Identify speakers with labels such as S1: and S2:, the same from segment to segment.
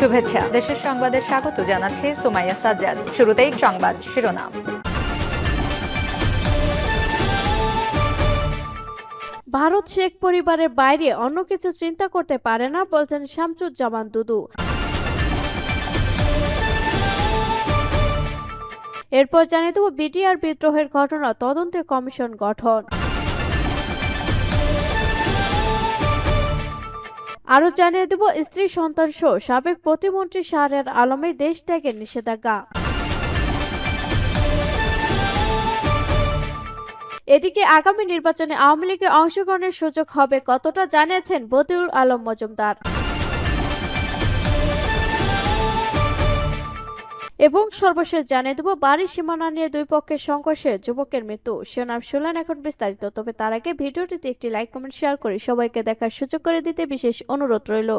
S1: শুভেচ্ছা। দেশের সংবাদে স্বাগত জানাচ্ছি সুমাইয়া সাজ্জাদ। শুরুতেই সংবাদ শিরোনাম।
S2: ভারত শেখ পরিবারের বাইরে অন্য কিছু চিন্তা করতে পারে না বলছেন শামসুজ্জামান দুদু। এরপর জানিয়ে দেব, বিটিআর বিদ্রোহের ঘটনা তদন্তে কমিশন গঠন। আরও জানিয়ে দেব, স্ত্রী সন্তান সহ সাবেক প্রতিমন্ত্রী শাহরিয়ার আলমে দেশ ত্যাগের নিষেধাজ্ঞা। এদিকে আগামী নির্বাচনে আওয়ামী লীগের অংশগ্রহণের সুযোগ হবে কতটা জানিয়েছেন বদিউল আলম মজুমদার। এবং সর্বশেষ জানিয়ে দেব বাড়ির সীমানা নিয়ে দুই পক্ষের সংঘর্ষে যুবকের মৃত্যু। শিরোনাম শুনলেন এখন বিস্তারিত, তবে তার আগে ভিডিওটিতে একটি লাইক কমেন্ট শেয়ার করে সবাইকে দেখার সুযোগ করে দিতে বিশেষ অনুরোধ রইল।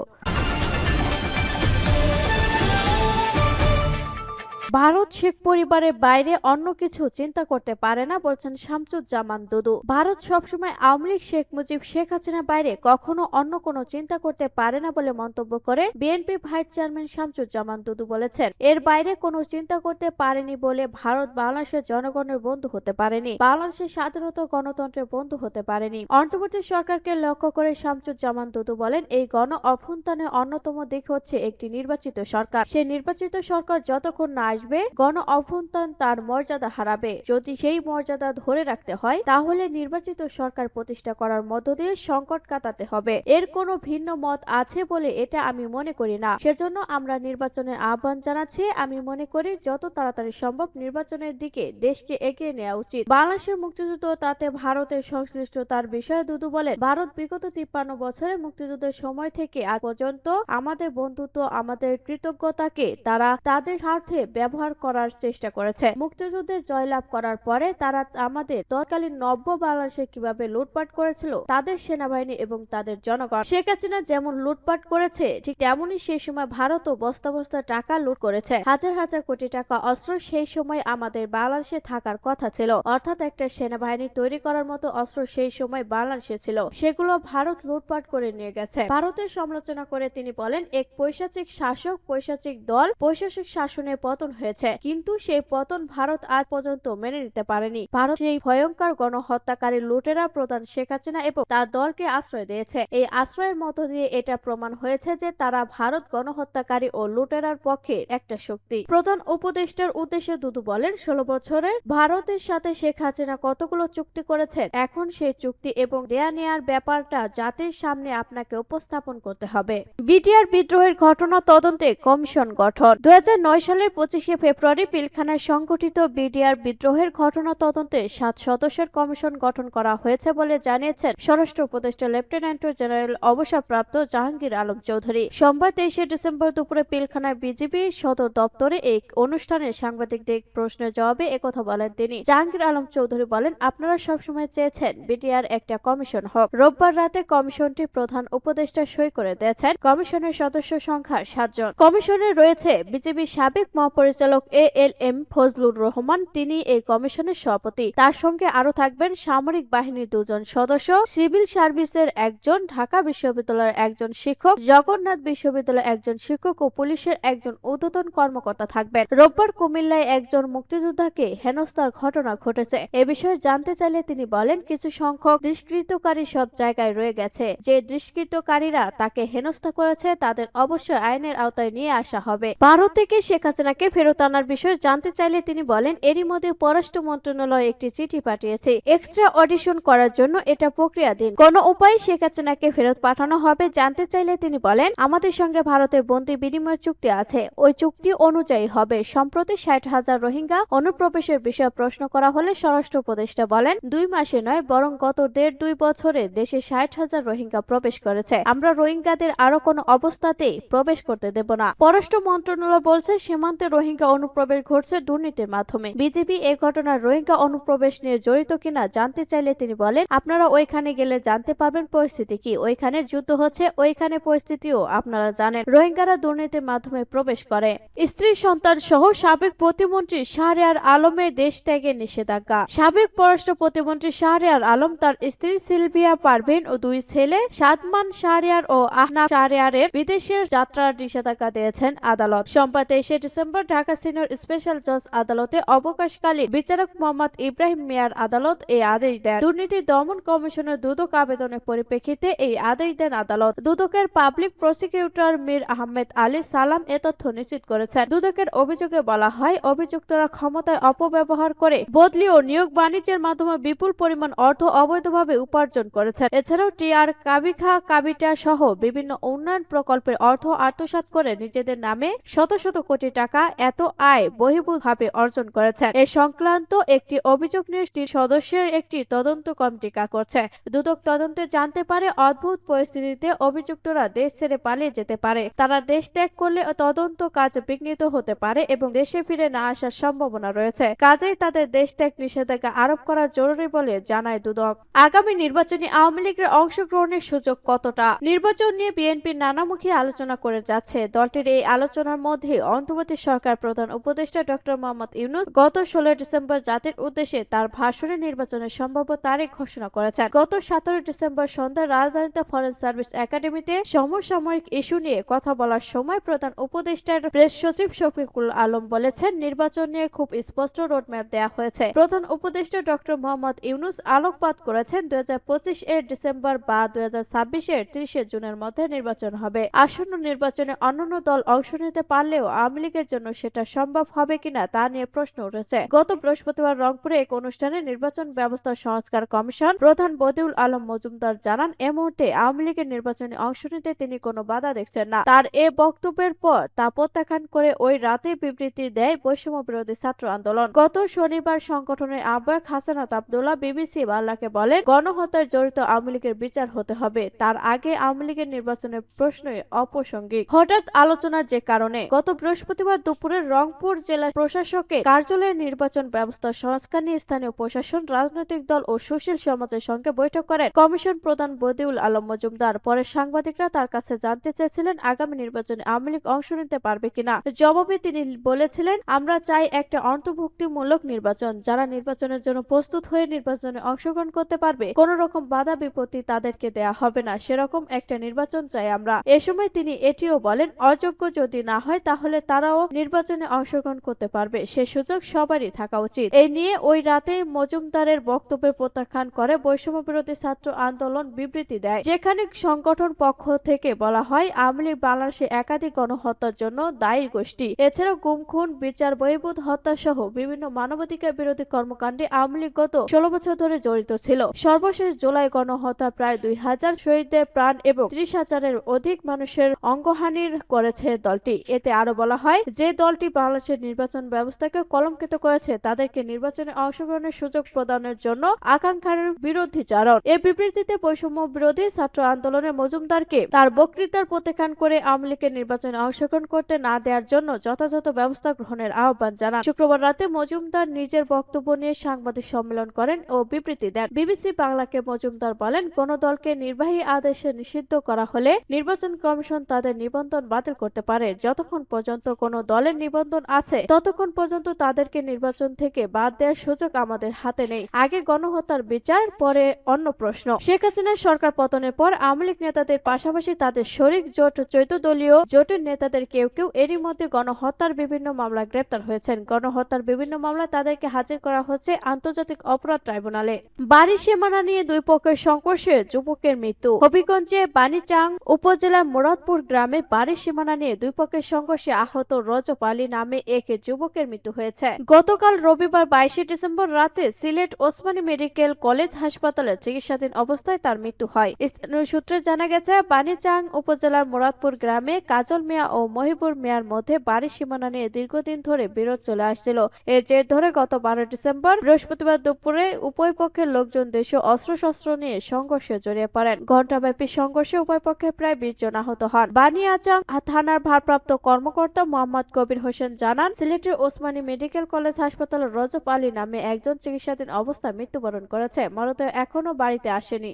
S2: ভারত শেখ পরিবারের বাইরে অন্য কিছু চিন্তা করতে পারে না বলছেন শামসুজ্জামান দুদু। ভারত সবসময় আওয়ামী লীগ শেখ মুজিব, শেখ হাসিনার বাইরে কখনো অন্য কোনো চিন্তা করতে পারে না বলে মন্তব্য করে BNP vice chairman Shamsuzzaman Dudu বলেছেন। এর বাইরে কোনো চিন্তা করতে পারেনি বলে ভারত বাংলাদেশের জনগণের বন্ধু হতে পারেনি। বাংলাদেশের স্বাধীনতা গণতন্ত্রের বন্ধু হতে পারেনি। অন্তর্বর্তী সরকারকে লক্ষ্য করে শামসুজ্জামান দুদু বলেন, এই গণ অভ্যুত্থানের অন্যতম দিক হচ্ছে একটি নির্বাচিত সরকার। সেই নির্বাচিত সরকার যতক্ষণ না আসবে, গণ অভ্যুত্থান তার মর্যাদা হারাবে। যদি সেই মর্যাদা ধরে রাখতে হয়, তাহলে নির্বাচিত সরকার প্রতিষ্ঠা করার মধ্য দিয়ে সংকট কাটাতে হবে। এর কোনো ভিন্ন মত আছে বলে এটা আমি মনে করি না। সেজন্য আমরা নির্বাচনের আহ্বান জানাচ্ছি। আমি মনে করি যত তাড়াতাড়ি সম্ভব নির্বাচনের দিকে দেশকে এগিয়ে নেওয়া উচিত। বাংলাদেশের মুক্তিযুদ্ধ, তাতে ভারতের সংশ্লিষ্টতার বিষয়ে দুদু বলেন, ভারত বিগত তিপ্পান্ন বছরে মুক্তিযুদ্ধের সময় থেকে আজ পর্যন্ত আমাদের বন্ধুত্ব, আমাদের কৃতজ্ঞতাকে তারা তাদের স্বার্থে ব্যবহার করার চেষ্টা করেছে। মুক্তিযুদ্ধে জয়লাভ করার পরে তারা আমাদের তৎকালীন নব্য বাংলাদেশে কীভাবে লুটপাট করেছিল, তাদের সেনাবাহিনী এবং তাদের জনগণ। শেখ হাসিনা যেমন লুটপাট করেছে, ঠিক তেমনই সেই সময় ভারতও বস্তা বস্তা টাকা লুট করেছে। হাজার হাজার কোটি টাকা অস্ত্র সেই সময় আমাদের বাংলাদেশে থাকার কথা ছিল। অর্থাৎ একটা সেনাবাহিনী তৈরি করার মতো অস্ত্র সেই সময় বাংলাদেশে ছিল। সেগুলো ভারত লুটপাট করে নিয়ে গেছে। ভারতের সমালোচনা করে তিনি বলেন, এক পৈশাচিক শাসক, পৈশাচিক দল, পৈশাচিক শাসনের পতন হয়েছে। কিন্তু সেই পতন ভারত আজ পর্যন্ত মেনে নিতে পারেনি। ভারত সেই ভয়ঙ্কর গণহত্যাকারী লুটেরা প্রধান শেখ হাসিনা এবং তার দলকে আশ্রয় দিয়েছে। এই আশ্রয়ের মধ্য দিয়ে এটা প্রমাণ হয়েছে যে তারা ভারত গণহত্যাকারী ও লুটেরার পক্ষে একটা শক্তি। প্রধান উপদেষ্টার উদ্দেশ্যে দুদু বলেন, ষোলো বছরের ভারতের সাথে শেখ হাসিনা কতগুলো চুক্তি করেছেন? এখন সেই চুক্তি এবং দেয়া নেয়ার ব্যাপারটা জাতির সামনে আপনাকে উপস্থাপন করতে হবে। বিটিআর বিদ্রোহের ঘটনা তদন্তে কমিশন গঠন। দুই হাজার নয় সালের পঁচিশে ফেব্রুয়ারি পিলখানায় সংঘটিত বিডিআর বিদ্রোহের ঘটনা তদন্তে সাত সদস্যের কমিশন গঠন করা হয়েছে বলে জানিয়েছেন স্বরাষ্ট্র উপদেষ্টা লেফটেন্যান্ট জেনারেল অবসরপ্রাপ্ত জাহাঙ্গীর আলম চৌধুরী। সোমবার তেইশে ডিসেম্বর দুপুরে পিলখানার বিজিবি সদর দপ্তরে এক অনুষ্ঠানে সাংবাদিকদের প্রশ্নের জবাবে একথা বলেন তিনি। জাহাঙ্গীর আলম চৌধুরী বলেন, আপনারা সবসময় চেয়েছেন বিডিআর একটা কমিশন হোক। রোববার রাতে কমিশনটি প্রধান উপদেষ্টা সই করে দিয়েছেন। কমিশনের সদস্য সংখ্যা সাতজন। কমিশনে রয়েছে বিজেপির সাবেক মহাপরিচালক A L M Fazlur Rahman, তিনি এই কমিশনের সভাপতি। তার সঙ্গে আরও থাকবেন সামরিক বাহিনীর দুজন সদস্য, সিভিল সার্ভিসের একজন, ঢাকা বিশ্ববিদ্যালয়ের একজন শিক্ষক, জগন্নাথ বিশ্ববিদ্যালয়ের একজন শিক্ষক ও পুলিশের একজন ঊর্ধ্বতন কর্মকর্তা থাকবেন। রোববার কুমিল্লায় একজন মুক্তিযোদ্ধাকে হেনস্থার ঘটনা ঘটেছে। এ বিষয়ে জানতে চাইলে তিনি বলেন, কিছু সংখ্যক দুষ্কৃতকারী সব জায়গায় রয়ে গেছে। যে দুষ্কৃতকারীরা তাকে হেনস্থা করেছে, তাদের অবশ্যই আইনের আওতায় নিয়ে আসা হবে। ভারত থেকে শেখ হাসিনাকে ফেরত আনার বিষয়ে জানতে চাইলে তিনি বলেন, এরই মধ্যে পররাষ্ট্র মন্ত্রণালয় একটি চিঠি পাঠিয়েছে। এক্সট্রা অডিশন করার জন্য এটা প্রক্রিয়াধীন। কোন উপায় শেখ হাসিনাকে ফেরত পাঠানো হবে জানতে চাইলে তিনি বলেন, আমাদের সঙ্গে ভারতের বন্দি বিনিময় চুক্তি আছে। ওই চুক্তি অনুযায়ী হবে। সম্প্রতি ষাট হাজার রোহিঙ্গা অনুপ্রবেশের বিষয়ে প্রশ্ন করা হলে স্বরাষ্ট্র উপদেষ্টা বলেন, দুই মাসে নয়, বরং গত দেড় দুই বছরে দেশে ষাট হাজার রোহিঙ্গা প্রবেশ করেছে। আমরা রোহিঙ্গাদের আরও কোনো অবস্থাতেই প্রবেশ করতে দেব না। পররাষ্ট্র মন্ত্রণালয় বলছে, সীমান্তে রোহিঙ্গা রোহিঙ্গা অনুপ্রবেশ ঘটছে দুর্নীতির মাধ্যমে। বিজেপি এ ঘটনার রোহিঙ্গা অনুপ্রবেশ নিয়ে জড়িত কিনা জানতে চাইলে তিনি বলেন, আপনারা ওইখানে গেলে জানতে পারবেন পরিস্থিতি কি। ওইখানে যুদ্ধ হচ্ছে, ওইখানে পরিস্থিতিও আপনারা জানেন। রোহিঙ্গারা দুর্নীতির মাধ্যমে প্রবেশ করে। স্ত্রী, সন্তান সহ সাবেক প্রতিমন্ত্রী শাহরিয়ার আলমের দেশ ত্যাগের নিষেধাজ্ঞা। সাবেক পররাষ্ট্র প্রতিমন্ত্রী শাহরিয়ার আলম, তার স্ত্রী সিলভিয়া পারভিন ও দুই ছেলে সাদমান শাহরিয়ার ও আহনা শাহরিয়ারের বিদেশের যাত্রার নিষেধাজ্ঞা দিয়েছেন আদালত। সোমবার তেইশে ডিসেম্বর ঢাকা সিনিয়র স্পেশাল জজ আদালতে অবকাশকালীন বিচারক মোহাম্মদ ইব্রাহিম মিয়ার আদালত এই আদেশ দেন। দুর্নীতি দমন কমিশনের দুদক আবেদনের পরিপ্রেক্ষিতে এই আদেশ দেন আদালত। দুদকের পাবলিক প্রসিকিউটর মীর আহমেদ আলী সালাম এ তথ্য নিশ্চিত করেছেন। দুদকের অভিযোগে বলা হয়, অভিযুক্তরা ক্ষমতায় অপব্যবহার করে বদলি ও নিয়োগ বাণিজ্যের মাধ্যমে বিপুল পরিমাণ অর্থ অবৈধভাবে উপার্জন করেছেন। এছাড়াও টিআর কাবিখা কাবিটা সহ বিভিন্ন উন্নয়ন প্রকল্পের অর্থ আত্মসাৎ করে নিজেদের নামে শত শত কোটি টাকা এত আয় বহির্ভূতভাবে অর্জন করেছেন। এ সংক্রান্ত একটি অভিযোগ নিয়ে সদস্যের একটি তদন্ত কমিটি কাজ করছে। দুদক তদন্তে জানতে পারে অদ্ভুত পরিস্থিতিতে অভিযুক্তরা দেশ ছেড়ে পালিয়ে যেতে পারে। তারা দেশ ত্যাগ করলে তদন্ত কাজ বিঘ্নিত হতে পারে এবং দেশে ফিরে না আসার সম্ভাবনা রয়েছে। কাজেই তাদের দেশ ত্যাগ নিষেধাজ্ঞা আরোপ করা জরুরি বলে জানায় দুদক। আগামী নির্বাচনে আওয়ামী লীগের অংশগ্রহণের সুযোগ কতটা? নির্বাচন নিয়ে বিএনপির নানামুখী আলোচনা করে যাচ্ছে দলটির এই আলোচনার মধ্যে অন্তর্বর্তী সরকার প্রধান উপদেষ্টা ডক্টর মোহাম্মদ ইউনুস গত ষোলো ডিসেম্বর জাতির উদ্দেশ্যে তার ভাষণে নির্বাচনের সম্ভাব্য তারিখ ঘোষণা করেছেন। গত সতেরো ডিসেম্বর সন্ধ্যায় রাজধানীতে ফরেন সার্ভিস একাডেমিতে সমসাময়িক ইস্যু নিয়ে কথা বলার সময় প্রধান উপদেষ্টার প্রেস সচিব শফিকুল আলম বলেছেন, নির্বাচন নিয়ে খুব স্পষ্ট রোডম্যাপ দেওয়া হয়েছে। প্রধান উপদেষ্টা ডক্টর মোহাম্মদ ইউনুস আলোকপাত করেছেন, দুই হাজার পঁচিশ এর ডিসেম্বর বা দুই হাজার ছাব্বিশ এর ত্রিশে জুনের মধ্যে নির্বাচন হবে। আসন্ন নির্বাচনে অন্যান্য দল অংশ নিতে পারলেও আওয়ামী লীগের জন্য সেটা সম্ভব হবে কিনা তা নিয়ে প্রশ্ন উঠেছে। গত বৃহস্পতিবার রংপুরে এক অনুষ্ঠানে নির্বাচন ব্যবস্থা সংস্কার কমিশন প্রধান বদিউল আলম মজুমদার জানান, এ মুহূর্তে আওয়ামী লীগের নির্বাচনে অংশ নিতে তিনি কোনো বাধা দেখছেন না। তার এ বক্তব্যের পর তা প্রত্যাখ্যান করে ওই রাতে বিবৃতি দেয় বৈষম্য বিরোধী ছাত্র আন্দোলন। গত শনিবার সংগঠনের আহ্বায়ক হাসানাত আবদুল্লাহ বিবিসি বাংলাকে বলেন, গণহত্যায় জড়িত আওয়ামী লীগের বিচার হতে হবে। তার আগে আওয়ামী লীগের নির্বাচনের প্রশ্নই অপ্রাসঙ্গিক। হঠাৎ আলোচনার যে কারণে গত বৃহস্পতিবার দুপুরে রংপুর জেলা প্রশাসকের কার্যালয়ে নির্বাচন ব্যবস্থা, সংস্কার নিয়ে স্থানীয় প্রশাসন, রাজনৈতিক দল ও সুশীল সমাজের সঙ্গে বৈঠক করেন কমিশন প্রধান বদিউল আলম মজুমদার। পরে সাংবাদিকরা তার কাছে জানতে চেয়েছিলেন, আগামী নির্বাচনে আওয়ামী লীগ অংশ নিতে পারবে কিনা। জবাবে তিনি বলেছিলেন, আমরা চাই একটা অন্তর্ভুক্তিমূলক নির্বাচন। যারা নির্বাচনের জন্য প্রস্তুত হয়ে নির্বাচনে অংশগ্রহণ করতে পারবে, কোন রকম বাধা বিপত্তি তাদেরকে দেয়া হবে না। সেরকম একটা নির্বাচন চাই আমরা। এ সময় তিনি এটিও বলেন, অযোগ্য যদি না হয়, তাহলে তারাও নির্বাচনে অংশগ্রহণ করতে পারবে, সে সুযোগ সবারই থাকা উচিত। এই নিয়ে ওই রাতে মজুমদারের বক্তব্যের প্রত্যাখ্যান করে বৈষম্য বিরোধী ছাত্র আন্দোলন বিবৃতি দেয়, যেখানে সংগঠন পক্ষ থেকে বলা হয়, আওয়ামী লীগ বাংলাদেশে একাধিক গণহত্যার জন্য দায়ী গোষ্ঠী। এছাড়া গুম খুন বিচার, বহির্ভূত হত্যা সহ বিভিন্ন মানবাধিকার বিরোধী কর্মকাণ্ডে আওয়ামী লীগ গত ষোলো বছর ধরে জড়িত ছিল। সর্বশেষ জুলাই গণহত্যা প্রায় দুই হাজার শহীদদের প্রাণ এবং ত্রিশ হাজারের অধিক মানুষের অঙ্গহানির করেছে দলটি। এতে আরও বলা হয়, যে দলটি বাংলাদেশের নির্বাচন ব্যবস্থাকে কলঙ্কিত করেছে। তাদেরকে নির্বাচনে অংশগ্রহণের সুযোগ প্রদানের জন্য আকাঙ্ক্ষার বিরোধীচারণ এ বিবৃতিতে বৈষম্য বিরোধী ছাত্র আন্দোলনের মজুমদারকে তার বক্তৃতার প্রত্যাখ্যান করে আওয়ামী লীগের নির্বাচনে অংশগ্রহণ করতে না দেওয়ার জন্য যথাযথ ব্যবস্থা গ্রহণের আহ্বান জানান। শুক্রবার রাতে মজুমদার নিজের বক্তব্য নিয়ে সাংবাদিক সম্মেলন করেন ও বিবৃতি দেন। বিবিসি বাংলাকে মজুমদার বলেন কোন দলকে নির্বাহী আদেশে নিষিদ্ধ করা হলে নির্বাচন কমিশন তাদের নিবন্ধন বাতিল করতে পারে। যতক্ষণ পর্যন্ত কোনো দলের নিবন্ধন আছে। ততক্ষণ পর্যন্ত তাদেরকে নির্বাচন থেকে বাদ দেওয়ার সুযোগ আমাদের হাতে নেই। আগে গণহত্যার বিচার, পরে অন্য প্রশ্ন। শেখ হাসিনার সরকার পতনের পর আওয়ামী লীগ নেতাদের পাশাপাশি তাদের শরিক জোট, চৈত দলীয় জোটের নেতাদের কেউ কেউ এরই মধ্যে গণহত্যার বিভিন্ন মামলা গ্রেপ্তার হয়েছেন। গণহত্যার বিভিন্ন মামলা তাদেরকে হাজির করা হচ্ছে আন্তর্জাতিক অপরাধ ট্রাইব্যুনালে। বাড়ি সীমানা নিয়ে দুই পক্ষের সংঘর্ষে যুবকের মৃত্যু। হবিগঞ্জে বানিচাং উপজেলার মুরাদপুর গ্রামে বাড়ি সীমানা নিয়ে দুই পক্ষের সংঘর্ষে আহত রজব আলী নামে এক যুবকের মৃত্যু হয়েছে। গতকাল রবিবার বাইশে ডিসেম্বর রাতে সিলেট ওসমানী মেডিকেল কলেজ হাসপাতালে চিকিৎসাধীন অবস্থায় তার মৃত্যু হয়। স্থানীয় সূত্রে জানা গেছে বানিচাং উপজেলার মুরাদপুর গ্রামে কাজল মিয়া ও মহিবুর মিয়ার মধ্যে বাড়ি সীমানা নিয়ে দীর্ঘদিন ধরে বিরোধ চলে আসছিল। এর জের ধরে গত বারো ডিসেম্বর বৃহস্পতিবার দুপুরে উভয় পক্ষের লোকজন দেশীয় অস্ত্রশস্ত্র নিয়ে সংঘর্ষে জড়িয়ে পড়েন। ঘণ্টাব্যাপী সংঘর্ষে উভয় পক্ষে প্রায় বিশ জন আহত হন। বানিয়াচাং থানার ভারপ্রাপ্ত কর্মকর্তা মোহাম্মদ কবির হোসেন জানান, সিলেটের ওসমানী মেডিকেল কলেজ হাসপাতালে রজব আলী নামে একজন চিকিৎসাধীন অবস্থায় মৃত্যুবরণ করেছে। মরদেহ এখনও বাড়িতে আসেনি।